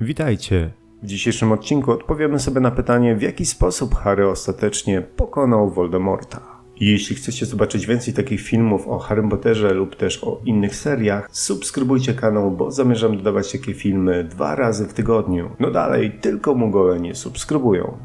Witajcie! W dzisiejszym odcinku odpowiemy sobie na pytanie, w jaki sposób Harry ostatecznie pokonał Voldemorta. Jeśli chcecie zobaczyć więcej takich filmów o Harrym Potterze lub też o innych seriach, subskrybujcie kanał, bo zamierzam dodawać takie filmy dwa razy w tygodniu. No dalej, tylko Mugole nie subskrybują.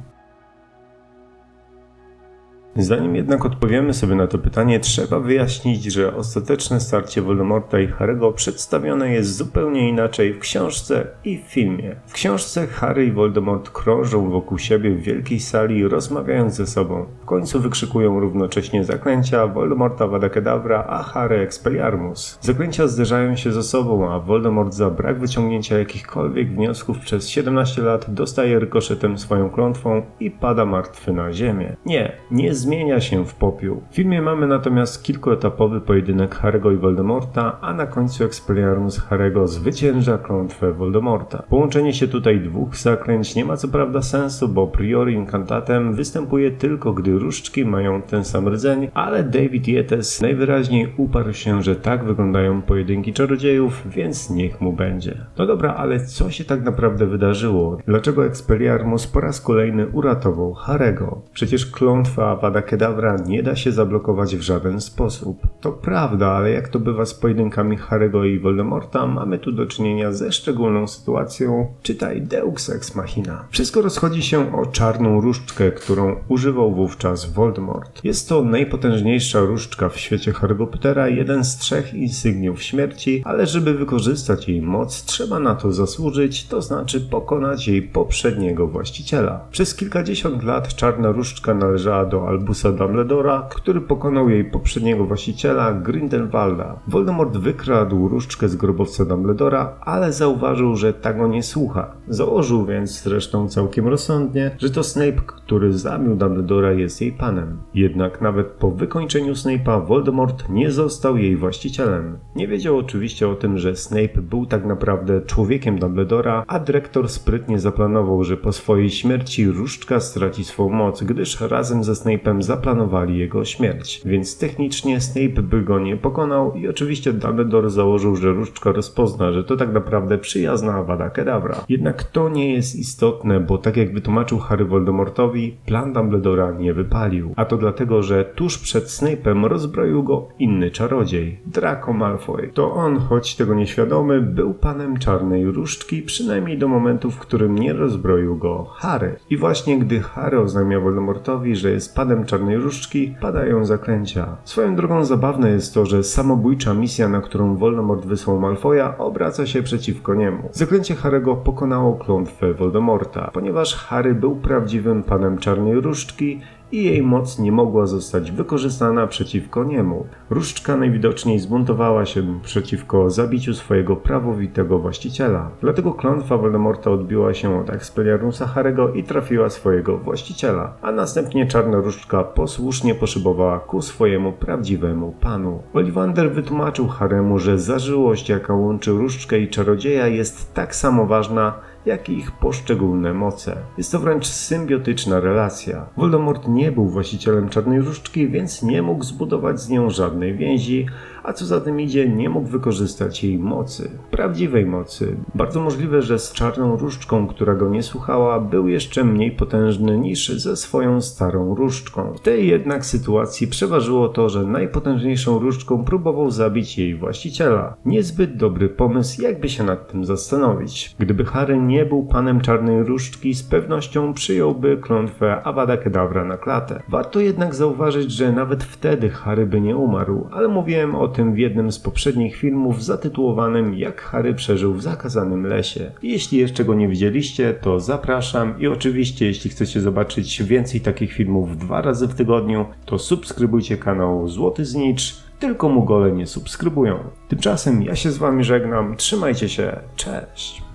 Zanim jednak odpowiemy sobie na to pytanie, trzeba wyjaśnić, że ostateczne starcie Voldemorta i Harry'ego przedstawione jest zupełnie inaczej w książce i w filmie. W książce Harry i Voldemort krążą wokół siebie w wielkiej sali, rozmawiając ze sobą. W końcu wykrzykują równocześnie zaklęcia Voldemorta Vada Kedavra, a Harry Expelliarmus. Zaklęcia zderzają się ze sobą, a Voldemort za brak wyciągnięcia jakichkolwiek wniosków przez 17 lat dostaje rykoszetem swoją klątwą i pada martwy na ziemię. Nie, nie zmienia się w popiół. W filmie mamy natomiast kilkuetapowy pojedynek Harry'ego i Voldemorta, a na końcu Expelliarmus Harry'ego zwycięża klątwę Voldemorta. Połączenie się tutaj dwóch zaklęć nie ma co prawda sensu, bo priori incantatem występuje tylko gdy różdżki mają ten sam rdzeń, ale David Yetes najwyraźniej uparł się, że tak wyglądają pojedynki czarodziejów, więc niech mu będzie. No dobra, ale co się tak naprawdę wydarzyło? Dlaczego Expelliarmus po raz kolejny uratował Harego? Przecież klątwa Kedavra nie da się zablokować w żaden sposób. To prawda, ale jak to bywa z pojedynkami Harego i Voldemorta, mamy tu do czynienia ze szczególną sytuacją, czytaj Deux Ex Machina. Wszystko rozchodzi się o czarną różdżkę, którą używał wówczas Voldemort. Jest to najpotężniejsza różdżka w świecie Harry'ego Pottera, jeden z trzech insygniów śmierci, ale żeby wykorzystać jej moc, trzeba na to zasłużyć, to znaczy pokonać jej poprzedniego właściciela. Przez kilkadziesiąt lat czarna różdżka należała do Albusa Dumbledora, który pokonał jej poprzedniego właściciela Grindelwalda. Voldemort wykradł różdżkę z grobowca Dumbledora, ale zauważył, że ta go nie słucha. Założył więc zresztą całkiem rozsądnie, że to Snape, który zabił Dumbledora jest jej panem. Jednak nawet po wykończeniu Snape'a Voldemort nie został jej właścicielem. Nie wiedział oczywiście o tym, że Snape był tak naprawdę człowiekiem Dumbledora, a dyrektor sprytnie zaplanował, że po swojej śmierci różdżka straci swą moc, gdyż razem ze Snape'em zaplanowali jego śmierć. Więc technicznie Snape by go nie pokonał i oczywiście Dumbledore założył, że różdżka rozpozna, że to tak naprawdę przyjazna Avada Kedavra. Jednak to nie jest istotne, bo tak jak wytłumaczył Harry Voldemortowi, plan Dumbledora nie wypalił. A to dlatego, że tuż przed Snape'em rozbroił go inny czarodziej, Draco Malfoy. To on, choć tego nieświadomy, był panem czarnej różdżki, przynajmniej do momentu, w którym nie rozbroił go Harry. I właśnie gdy Harry oznajmia Voldemortowi, że jest panem czarnej różdżki, padają zaklęcia. Swoją drogą zabawne jest to, że samobójcza misja, na którą Voldemort wysłał Malfoya, obraca się przeciwko niemu. Zaklęcie Harry'ego pokonało klątwę Voldemorta, ponieważ Harry był prawdziwym panem czarnej różdżki i jej moc nie mogła zostać wykorzystana przeciwko niemu. Różdżka najwidoczniej zbuntowała się przeciwko zabiciu swojego prawowitego właściciela. Dlatego klątwa Voldemorta odbiła się od Expelliarmusa Harego i trafiła swojego właściciela, a następnie czarna różdżka posłusznie poszybowała ku swojemu prawdziwemu panu. Ollivander wytłumaczył Haremu, że zażyłość jaka łączy różdżkę i czarodzieja jest tak samo ważna, jak i ich poszczególne moce. Jest to wręcz symbiotyczna relacja. Voldemort nie był właścicielem czarnej różdżki, więc nie mógł zbudować z nią żadnej więzi, a co za tym idzie, nie mógł wykorzystać jej mocy, prawdziwej mocy. Bardzo możliwe, że z czarną różdżką, która go nie słuchała, był jeszcze mniej potężny niż ze swoją starą różdżką. W tej jednak sytuacji przeważyło to, że najpotężniejszą różdżką próbował zabić jej właściciela. Niezbyt dobry pomysł, jakby się nad tym zastanowić. Gdyby Harry nie był panem czarnej różdżki, z pewnością przyjąłby klątwę Avada Kedavra na klatę. Warto jednak zauważyć, że nawet wtedy Harry by nie umarł, ale mówiłem o tym w jednym z poprzednich filmów zatytułowanym Jak Harry przeżył w zakazanym lesie. Jeśli jeszcze go nie widzieliście, to zapraszam i oczywiście jeśli chcecie zobaczyć więcej takich filmów dwa razy w tygodniu, to subskrybujcie kanał Złoty Znicz, tylko Mugole nie subskrybują. Tymczasem ja się z wami żegnam, trzymajcie się, cześć!